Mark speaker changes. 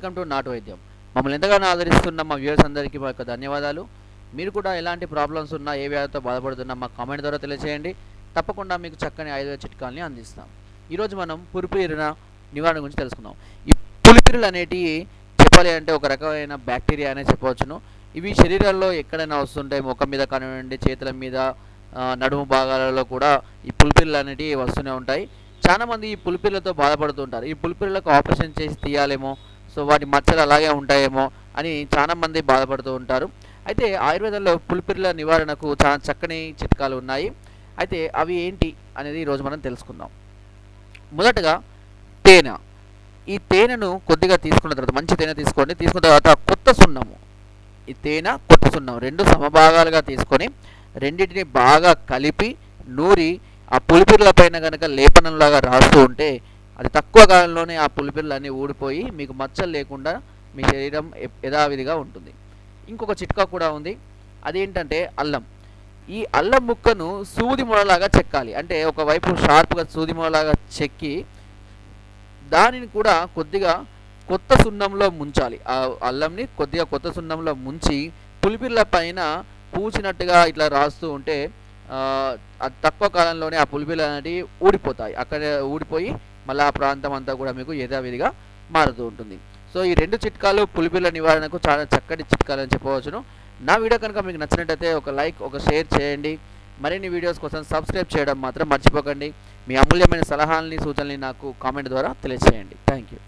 Speaker 1: Welcome to నాటు వైద్యం మమ్మల్ని ఎంతగానో ఆదరిస్తున్న మా వ్యూవర్స్ అందరికీ మా యొక్క ధన్యవాదాలు. మీరు కూడా ఎలాంటి ప్రాబ్లమ్స్ ఉన్నా ఏ వ్యాధితో బాధపడుతున్నా మా కామెంట్ ద్వారా తెలియజేయండి తప్పకుండా మీకు చక్కని ఆయుర్వేద చిట్కాలని అందిస్తాం. ఈరోజు మనం పులిపిరిన నివారణ గురించి తెలుసుకుందాం. ఈ పులిపిరులు అనేటివి చెప్పాలి అంటే ఒక రకమైన బ్యాక్టీరియా అనే చెప్పవచ్చును. ఇవి శరీరంలో ఎక్కడైనా వస్తుంటాయి ముఖం మీద కానివ్వండి చేతుల మీద నడుము భాగాలలో కూడా ఈ పులిపిరులు అనేటివి వస్తూనే ఉంటాయి. చాలా మంది ఈ పులిపిరులతో బాధపడుతుంటారు ఈ పులిపిరులకు ఆపరేషన్ చేసి తీయాలేమో సో వాటి మచ్చలు అలాగే ఉంటాయేమో అని చాలా మంది బాధపడుతూ ఉంటారు. అయితే ఆయుర్వేదంలో పులిపిర్ల నివారణకు చాలా చక్కని చిట్కాలు ఉన్నాయి. అయితే అవి ఏంటి అనేది ఈరోజు మనం తెలుసుకుందాం. మొదటగా తేనె. ఈ తేనెను కొద్దిగా తీసుకున్న తర్వాత మంచి తేనె తీసుకోండి. తీసుకున్న తర్వాత కొత్త సున్నము. ఈ తేనె కొత్త సున్నం రెండు సమభాగాలుగా తీసుకొని రెండింటిని బాగా కలిపి నూరి ఆ పులిపిర్ల పైన కనుక లేపనంలాగా రాస్తూ ఉంటే అది తక్కువ కాలంలోనే ఆ పులిపిల్లన్నీ అన్నీ ఊడిపోయి మీకు మచ్చలు లేకుండా మీ శరీరం యథావిధిగా ఉంటుంది. ఇంకొక చిట్కా కూడా ఉంది. అదేంటంటే అల్లం. ఈ అల్లం ముక్కను సూది మొడలాగా చెక్కాలి. అంటే ఒకవైపు షార్ప్గా సూది మొడలాగా చెక్కి దానిని కూడా కొద్దిగా కొత్త సున్నంలో ముంచాలి. ఆ అల్లంని కొద్దిగా కొత్త సున్నంలో ముంచి పులిపిల్ల పైన పూచినట్టుగా ఇట్లా రాస్తూ ఉంటే అది తక్కువ కాలంలోనే ఆ పులిపిల్ల అనేటివి ఊడిపోతాయి. అక్కడ ఊడిపోయి మళ్ళీ ఆ ప్రాంతం అంతా కూడా మీకు యథావిధిగా మారుతూ ఉంటుంది. సో ఈ రెండు చిట్కాలు పులిపిల్ల నివారణకు చాలా చక్కటి చిట్కాలు అని చెప్పవచ్చును. నా వీడియో కనుక మీకు నచ్చినట్టయితే ఒక లైక్ ఒక షేర్ చేయండి. మరిన్ని వీడియోస్ కోసం సబ్స్క్రైబ్ చేయడం మాత్రం మర్చిపోకండి. మీ అమూల్యమైన సలహాలని సూచనల్ని నాకు కామెంట్ ద్వారా తెలియజేయండి థ్యాంక్ యూ